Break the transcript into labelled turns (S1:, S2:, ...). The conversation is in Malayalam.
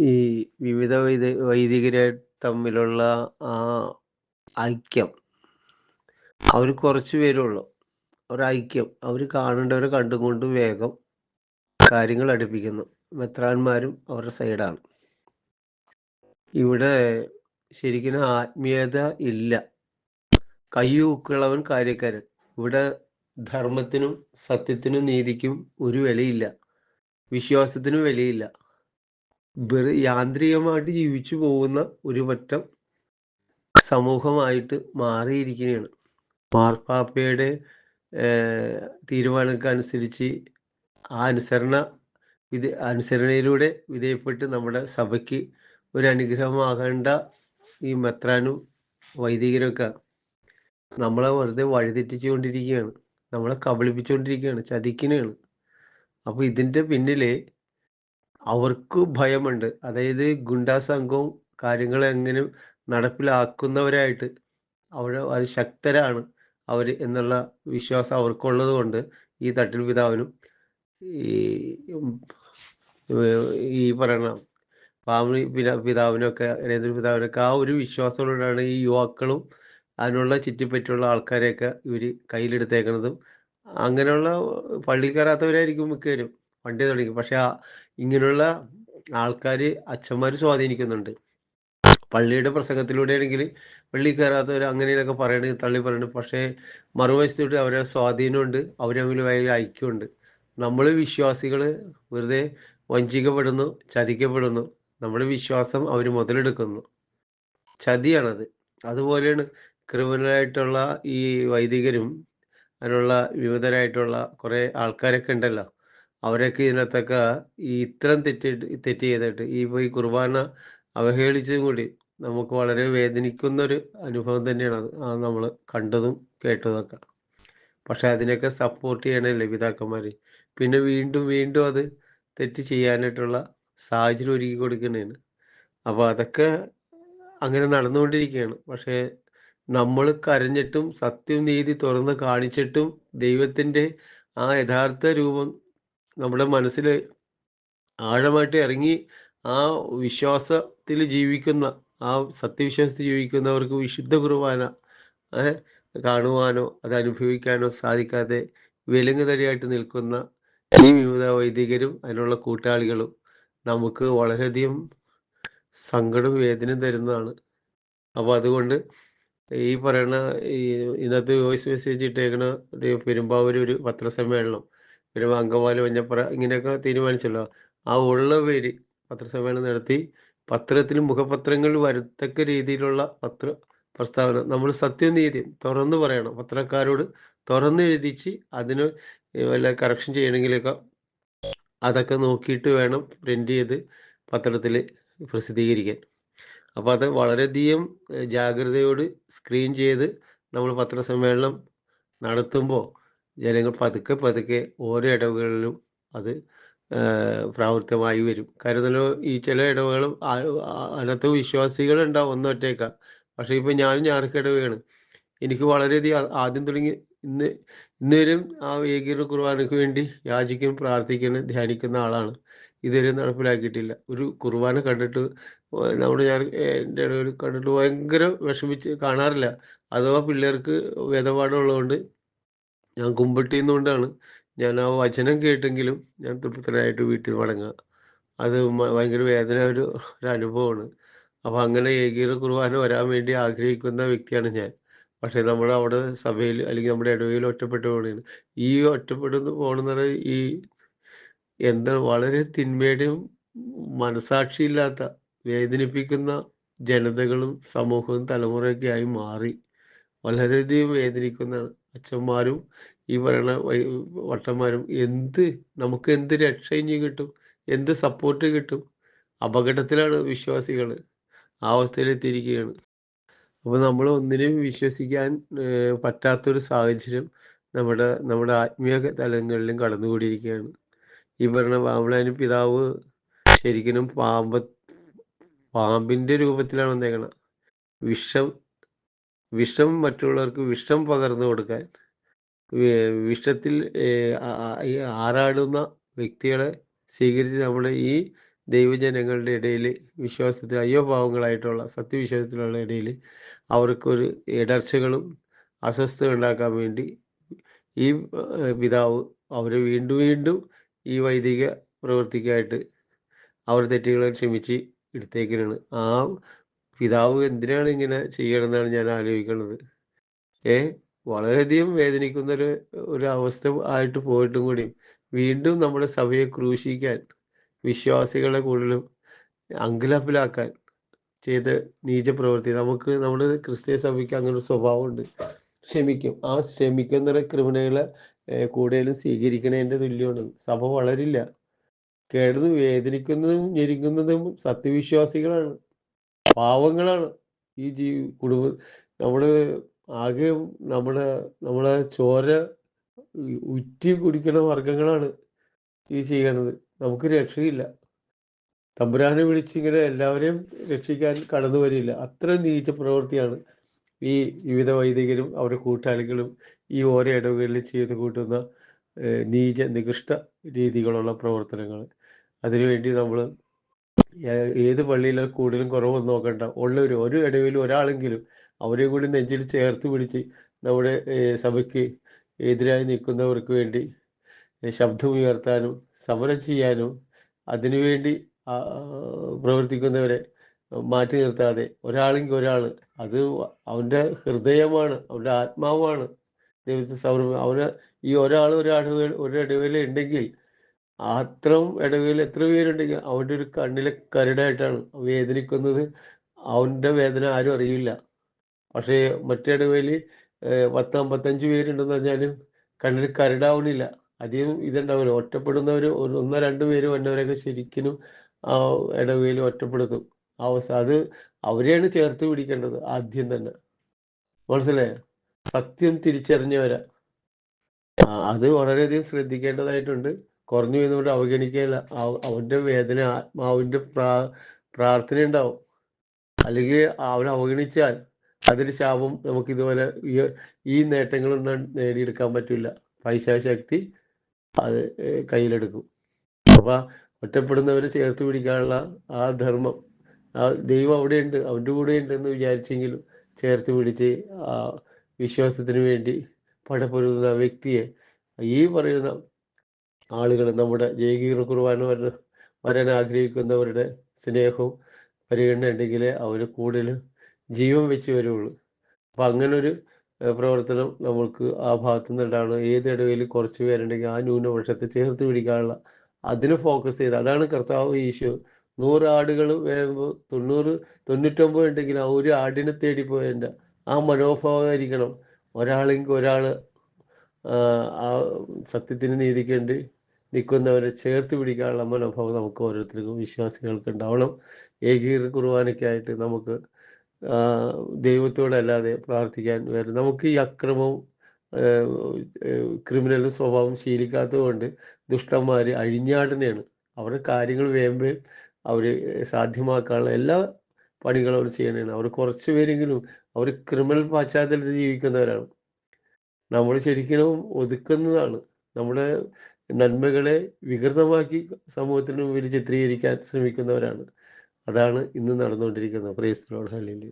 S1: ഈ വിവിധ വൈദ വൈദികരെ തമ്മിലുള്ള ആ ഐക്യം. അവർ കുറച്ച് പേരുള്ളൂ ഒരൈക്യം അവർ കാണേണ്ടവരെ കണ്ടും കൊണ്ടും വേഗം കാര്യങ്ങൾ അടുപ്പിക്കുന്നു. മെത്രാന്മാരും അവരുടെ സൈഡാണ്. ഇവിടെ ശരിക്കും ആത്മീയത ഇല്ല. കയ്യൂക്കുള്ളവൻ കാര്യക്കാരൻ. ഇവിടെ ധർമ്മത്തിനും സത്യത്തിനും നീതിക്കും ഒരു വിലയില്ല. വിശ്വാസത്തിനും വിലയില്ല. വെറു യാന്ത്രികമായിട്ട് ജീവിച്ചു പോകുന്ന ഒരു പറ്റം സമൂഹമായിട്ട് മാറിയിരിക്കുകയാണ്. മാർപ്പാപ്പയുടെ തീരുമാനക്കനുസരിച്ച് ആ അനുസരണ ഇത് അനുസരണയിലൂടെ വിധേയപ്പെട്ട് നമ്മുടെ സഭയ്ക്ക് ഒരു അനുഗ്രഹമാകേണ്ട ഈ മെത്രാനും വൈദികരൊക്കെ നമ്മളെ വെറുതെ വഴിതെറ്റിച്ചുകൊണ്ടിരിക്കുകയാണ്. നമ്മളെ കബളിപ്പിച്ചുകൊണ്ടിരിക്കുകയാണ്. ചതിക്കുകയാണ് അപ്പോൾ ഇതിന്റെ പിന്നിൽ അവർക്ക് ഭയമുണ്ട്. അതായത് ഗുണ്ടാ സംഘവും കാര്യങ്ങൾ എങ്ങനെ നടപ്പിലാക്കുന്നവരായിട്ട് അവർ അവർ ശക്തരാണ് അവർ എന്നുള്ള വിശ്വാസം അവർക്കുള്ളത് കൊണ്ട് ഈ തട്ടിൽ പിതാവിനും ഈ പറയണ പാമി ഈ പറയുന്ന പാവണി പിതാ പിതാവിനൊക്കെ രേന്ദ്ര പിതാവിനൊക്കെ ആ ഒരു വിശ്വാസത്തോടാണ് ഈ യുവാക്കളും അതിനുള്ള ചുറ്റിപ്പറ്റിയുള്ള ആൾക്കാരെയൊക്കെ ഇവർ കയ്യിലെടുത്തേക്കുന്നതും അങ്ങനെയുള്ള പള്ളിയിൽ കയറാത്തവരായിരിക്കും മിക്കവരും. വണ്ടി തുടങ്ങി. പക്ഷെ ഇങ്ങനെയുള്ള ആൾക്കാർ അച്ഛന്മാർ സ്വാധീനിക്കുന്നുണ്ട്. പള്ളിയുടെ പ്രസംഗത്തിലൂടെയാണെങ്കിൽ പള്ളി കയറാത്തവർ അങ്ങനെയൊക്കെ പറയണത് തള്ളി പറയണത് പക്ഷേ മറുവശത്തോട്ട് അവരെ സ്വാധീനമുണ്ട് അവർ തമ്മിൽ ഐക്യമുണ്ട്. നമ്മൾ വിശ്വാസികൾ വെറുതെ വഞ്ചിക്കപ്പെടുന്നു ചതിക്കപ്പെടുന്നു. നമ്മുടെ വിശ്വാസം അവർ മുതലെടുക്കുന്നു. ചതിയാണത്. അതുപോലെയാണ് ക്രിമിനലായിട്ടുള്ള ഈ വൈദികരും അതിനുള്ള വിവിധരായിട്ടുള്ള കുറേ ആൾക്കാരൊക്കെ ഉണ്ടല്ലോ. അവരൊക്കെ ഇതിനകത്തൊക്കെ ഈ ഇത്തരം തെറ്റ് തെറ്റ് ചെയ്തിട്ട് ഈ ഈ കുർബാന അവഹേളിച്ചതും കൂടി നമുക്ക് വളരെ വേദനിക്കുന്ന ഒരു അനുഭവം തന്നെയാണ് അത്. നമ്മൾ കണ്ടതും കേട്ടതൊക്കെ. പക്ഷെ അതിനൊക്കെ സപ്പോർട്ട് ചെയ്യണല്ലേ പിതാക്കന്മാർ പിന്നെ വീണ്ടും വീണ്ടും അത് തെറ്റ് ചെയ്യാനായിട്ടുള്ള സാഹചര്യം ഒരുക്കി കൊടുക്കുന്നതാണ്. അപ്പോൾ അതൊക്കെ അങ്ങനെ നടന്നുകൊണ്ടിരിക്കുകയാണ്. പക്ഷേ നമ്മൾ കരഞ്ഞിട്ടും സത്യം നീതി തുറന്ന് കാണിച്ചിട്ടും ദൈവത്തിന്റെ ആ യഥാർത്ഥ രൂപം നമ്മുടെ മനസ്സിൽ ആഴമായിട്ട് ഇറങ്ങി ആ വിശ്വാസത്തിൽ ജീവിക്കുന്ന ആ സത്യവിശ്വാസത്തിൽ ജീവിക്കുന്നവർക്ക് വിശുദ്ധ കുർബാന കാണുവാനോ അത് അനുഭവിക്കാനോ സാധിക്കാതെ വിലങ്ങുതടിയായിട്ട് നിൽക്കുന്ന ഈ വിവിധ വൈദികരും അതിനുള്ള കൂട്ടാളികളും നമുക്ക് വളരെയധികം സങ്കടം വേദനയും തരുന്നതാണ്. അപ്പോൾ അതുകൊണ്ട് ഈ പറയുന്ന ഈ ഇന്നത്തെ വോയിസ് മെസ്സേജ് ഇട്ടേക്കണ പെരുമ്പാവൂർ ഒരു പത്രസമ്മേളനം പെരുമ്പാ അങ്കമാലി മഞ്ഞപ്പുറ ഇങ്ങനെയൊക്കെ തീരുമാനിച്ചല്ലോ. ആ ഉള്ള പേര് പത്രസമ്മേളനം നടത്തി പത്രത്തിൽ മുഖപത്രങ്ങൾ വരത്തക്ക രീതിയിലുള്ള പത്ര പ്രസ്താവന നമ്മൾ സത്യനീതി തുറന്നു പറയണം. പത്രക്കാരോട് തുറന്ന് എഴുതിച്ച് അതിന് വല്ല കറക്ഷൻ ചെയ്യണമെങ്കിലൊക്കെ അതൊക്കെ നോക്കിയിട്ട് വേണം പ്രിന്റ് ചെയ്ത് പത്രത്തിൽ പ്രസിദ്ധീകരിക്കാൻ. അപ്പോൾ അത് വളരെയധികം ജാഗ്രതയോട് സ്ക്രീൻ ചെയ്ത് നമ്മൾ പത്രസമ്മേളനം നടത്തുമ്പോൾ ജനങ്ങൾ പതുക്കെ പതുക്കെ ഓരോ ഇടവുകളിലും അത് പ്രാവർത്തികമായി വരും. കരുതലോ ഈ ചില ഇടവുകളും അതിനകത്ത് വിശ്വാസികൾ ഉണ്ടാവും ഒന്നൊറ്റേക്ക പക്ഷേ ഇപ്പം ഞാനും ഞായർക്കിടവയാണ് എനിക്ക് വളരെയധികം ആദ്യം തുടങ്ങി ഇന്ന് ഇന്ന് വരും ആ ഏകീകൃത കുർബാനയ്ക്ക് വേണ്ടി യാചിക്കുന്നു പ്രാർത്ഥിക്കുന്ന ധ്യാനിക്കുന്ന ആളാണ്. ഇതുവരെ നടപ്പിലാക്കിയിട്ടില്ല. ഒരു കുർബാന കണ്ടിട്ട് നമ്മുടെ ഞാൻ എന്റെ ഇടയിൽ കണ്ടിട്ട് ഭയങ്കര വിഷമിച്ച് കാണാറില്ല. അഥവാ പിള്ളേർക്ക് വേദപാഠം ഉള്ളതുകൊണ്ട് ഞാൻ കുമ്പിട്ടിന്നുകൊണ്ടാണ് ഞാൻ ആ വചനം കേട്ടെങ്കിലും ഞാൻ തൃപ്തനായിട്ട് വീട്ടിൽ മടങ്ങുക. അത് ഭയങ്കര വേദന ഒരു ഒരു അനുഭവമാണ്. അപ്പോൾ അങ്ങനെ ഏകീകൃത കുർബാന വരാൻ വേണ്ടി ആഗ്രഹിക്കുന്ന വ്യക്തിയാണ് ഞാൻ. പക്ഷേ നമ്മൾ അവിടെ സഭയിൽ അല്ലെങ്കിൽ നമ്മുടെ ഇടവയിൽ ഒറ്റപ്പെട്ടു പോകണേന് ഈ ഒറ്റപ്പെടുന്നു പോകണമെന്ന് ഈ എന്താ വളരെ തിന്മയുടെയും മനസാക്ഷിയില്ലാത്ത വേദനിപ്പിക്കുന്ന ജനതകളും സമൂഹവും തലമുറയൊക്കെ ആയി മാറി. വളരെയധികം വേദനിക്കുന്നതാണ്. അച്ഛന്മാരും ഈ പറയുന്ന വൈ- വട്ടന്മാരും എന്ത് നമുക്ക് എന്ത് രക്ഷയും കിട്ടും? എന്ത് സപ്പോർട്ട് കിട്ടും? അപകടത്തിലാണ് വിശ്വാസികൾ ആ അവസ്ഥയിലെത്തിയിരിക്കുകയാണ് അപ്പോൾ നമ്മൾ ഒന്നിനും വിശ്വസിക്കാൻ പറ്റാത്തൊരു സാഹചര്യം നമ്മുടെ നമ്മുടെ ആത്മീയ തലങ്ങളിലും കടന്നുകൂടിയിരിക്കുകയാണ്. ഈ പറഞ്ഞ പാമ്പളാനി പിതാവ് ശരിക്കും പാമ്പ പാമ്പിന്റെ രൂപത്തിലാണ് വന്നേക്കണം. വിഷം വിഷം മറ്റുള്ളവർക്ക് വിഷം പകർന്നു കൊടുക്കാൻ വിഷത്തിൽ ആറാടുന്ന വ്യക്തികളെ സ്വീകരിച്ച് നമ്മുടെ ഈ ദൈവജനങ്ങളുടെ ഇടയിൽ വിശ്വാസത്തിൽ അയ്യോഭാവങ്ങളായിട്ടുള്ള സത്യവിശ്വാസത്തിലുള്ള ഇടയിൽ അവർക്കൊരു ഇടർച്ചകളും അസ്വസ്ഥത ഉണ്ടാക്കാൻ വേണ്ടി ഈ പിതാവ് അവരെ വീണ്ടും വീണ്ടും ഈ വൈദിക പ്രവൃത്തിക്കായിട്ട് അവർ തെറ്റുകളെ ക്ഷമിച്ച് എടുത്തേക്കിനാണ് ആ പിതാവ് എന്തിനാണ് ഇങ്ങനെ ചെയ്യണമെന്നാണ് ഞാൻ ആലോചിക്കുന്നത്. ഏ? വളരെയധികം വേദനിക്കുന്ന ഒരു ഒരു അവസ്ഥ ആയിട്ട് പോയിട്ടും കൂടി വീണ്ടും നമ്മുടെ സഭയെ ക്രൂശിക്കാൻ വിശ്വാസികളെ കൂടുതലും അങ്കലാപ്പിലാക്കാൻ ചെയ്ത നീചപ്രവൃത്തി നമുക്ക് നമ്മുടെ ക്രിസ്തീയ സഭയ്ക്ക് അങ്ങനെ ഒരു സ്വഭാവമുണ്ട്. ക്ഷമിക്കും. ആ ക്ഷമിക്കുന്ന ക്രിമിനലുകളെ കൂടുതലും സ്വീകരിക്കണതിന്റെ തുല്യമാണ്. സഭ വളരില്ല. കേടുന്നു വേദനിക്കുന്നതും ഞെരിക്കുന്നതും സത്യവിശ്വാസികളാണ്. പാവങ്ങളാണ് ഈ ജീ കുടുംബ നമ്മൾ ആകെ നമ്മുടെ നമ്മളെ ചോര ഉറ്റി കുടിക്കുന്ന വർഗങ്ങളാണ് ഈ ചെയ്യണത്. നമുക്ക് രക്ഷയില്ല. തമ്പുരാനെ വിളിച്ചിങ്ങനെ എല്ലാവരെയും രക്ഷിക്കാൻ കടന്നു വരില്ല. അത്ര നീച്ച പ്രവൃത്തിയാണ് ഈ വിവിധ വൈദികരും അവരുടെ കൂട്ടാളികളും ഈ ഓരോ ഇടവുകളിൽ ചെയ്ത് കൂട്ടുന്ന നീച നികൃഷ്ട രീതികളുള്ള പ്രവർത്തനങ്ങൾ. അതിനുവേണ്ടി നമ്മൾ ഏത് പള്ളിയിലും കൂടുതലും കുറവൊന്നും നോക്കണ്ട. ഉള്ളവർ ഒരു ഇടയിൽ ഒരാളെങ്കിലും അവരെ കൂടി നെഞ്ചിൽ ചേർത്ത് പിടിച്ച് നമ്മുടെ സഭയ്ക്ക് എതിരായി നിൽക്കുന്നവർക്ക് വേണ്ടി ശബ്ദമുയർത്താനും സമരം ചെയ്യാനും അതിനുവേണ്ടി പ്രവർത്തിക്കുന്നവരെ മാറ്റി നിർത്താതെ ഒരാളെങ്കിൽ ഒരാൾ അത് അവന്റെ ഹൃദയമാണ് അവന്റെ ആത്മാവാണ്. ദൈവത്തെ സമർപ്പ അവന് ഈ ഒരാൾ ഒരു ഒരിടവേള ഒരു ഉണ്ടെങ്കിൽ അത്രയും ഇടവിൽ എത്ര പേരുണ്ടെങ്കിൽ അവന്റെ ഒരു കണ്ണിലെ കരടായിട്ടാണ് വേദനിക്കുന്നത്. അവന്റെ വേദന ആരും അറിയില്ല. പക്ഷേ മറ്റേ മറ്റിടവേളി പത്ത് അമ്പത്തഞ്ച് പേരുണ്ടെന്ന് പറഞ്ഞാലും കണ്ണിൽ കരടാവണില്ല. അധികം ഇതുണ്ടാവില്ല. ഒറ്റപ്പെടുന്നവർ ഒരു ഒന്നോ രണ്ടു പേര് വന്നവരൊക്കെ ശരിക്കും ആ ഇടവേളി ഒറ്റപ്പെടുത്തും അവസ്ഥ അത് അവരെയാണ് ചേർത്ത് പിടിക്കേണ്ടത് ആദ്യം തന്നെ. മനസ്സിലായോ? സത്യം തിരിച്ചറിഞ്ഞവരാ. അത് വളരെയധികം ശ്രദ്ധിക്കേണ്ടതായിട്ടുണ്ട്. കുറഞ്ഞു വരുന്നവരെ അവഗണിക്കുകയല്ല. അവന്റെ വേദന ആത്മാവിന്റെ പ്രാ പ്രാർത്ഥന ഉണ്ടാവും. അല്ലെങ്കിൽ അവനെ അവഗണിച്ചാൽ അതൊരു ശാപം നമുക്ക് ഇതുപോലെ ഈ നേട്ടങ്ങളൊന്നും നേടിയെടുക്കാൻ പറ്റില്ല. പൈശാശക്തി അത് കയ്യിലെടുക്കും. അപ്പൊ ഒറ്റപ്പെടുന്നവരെ ചേർത്ത് പിടിക്കാനുള്ള ആ ധർമ്മം ആ ദൈവം അവിടെയുണ്ട് അവന്റെ കൂടെ ഉണ്ടെന്ന് വിചാരിച്ചെങ്കിലും ചേർത്ത് പിടിച്ച് ആ വിശ്വാസത്തിന് വേണ്ടി പടപൊരുതുന്ന വ്യക്തിയെ ഈ പറയുന്ന ആളുകൾ നമ്മുടെ ജയകീർ കുർബാന വര വരാൻ ആഗ്രഹിക്കുന്നവരുടെ സ്നേഹവും പരിഗണന ഉണ്ടെങ്കിലേ അവർ കൂടുതൽ ജീവൻ വെച്ച് വരുള്ളൂ അപ്പം അങ്ങനൊരു പ്രവർത്തനം നമ്മൾക്ക് ആ ഭാഗത്തു നിന്നുണ്ടാണ് ഏത് ഇടവയിൽ കുറച്ച് പേരുണ്ടെങ്കിൽ ആ ന്യൂനപക്ഷത്തെ ചേർത്ത് പിടിക്കാനുള്ള അതിന് ഫോക്കസ് ചെയ്ത് അതാണ് കർത്താവ് ഈശോ നൂറ് ആടുകൾ തൊണ്ണൂറ് തൊണ്ണൂറ്റൊമ്പത് ഉണ്ടെങ്കിൽ ആ ഒരു ആടിനെ തേടി പോയതിന്റെ ആ മനോഭാവമായിരിക്കണം ഒരാളെങ്കിൽ ഒരാൾ ആ സത്യത്തിന് നീതിക്ക് വേണ്ടി നിൽക്കുന്നവരെ ചേർത്ത് പിടിക്കാനുള്ള മനോഭാവം നമുക്ക് ഓരോരുത്തർക്കും വിശ്വാസികൾക്ക് ഉണ്ടാവണം. ഏകീകൃത കുർബാനയ്ക്കായിട്ട് നമുക്ക് ദൈവത്തോടല്ലാതെ പ്രാർത്ഥിക്കാൻ വേറെ നമുക്ക് ഈ അക്രമവും ക്രിമിനൽ സ്വഭാവം ശീലിക്കാത്തത് കൊണ്ട് ദുഷ്ടന്മാർ അഴിഞ്ഞാടനെയാണ് അവരുടെ കാര്യങ്ങൾ വേമ്പേ അവർ സാധ്യമാക്കാനുള്ള എല്ലാ പണികളും അവർ ചെയ്യണതാണ് അവർ കുറച്ച് പേരെങ്കിലും അവർ ക്രിമിനൽ പശ്ചാത്തലത്തിൽ ജീവിക്കുന്നവരാണ്. നമ്മൾ ശരിക്കും ഒതുക്കുന്നതാണ്. നമ്മുടെ നന്മകളെ വികൃതമാക്കി സമൂഹത്തിന് മുമ്പിൽ ചിത്രീകരിക്കാൻ ശ്രമിക്കുന്നവരാണ്. അതാണ് ഇന്ന് നടന്നുകൊണ്ടിരിക്കുന്നത്. പ്രേസ്തലോട് ഹല്ലേലൂയ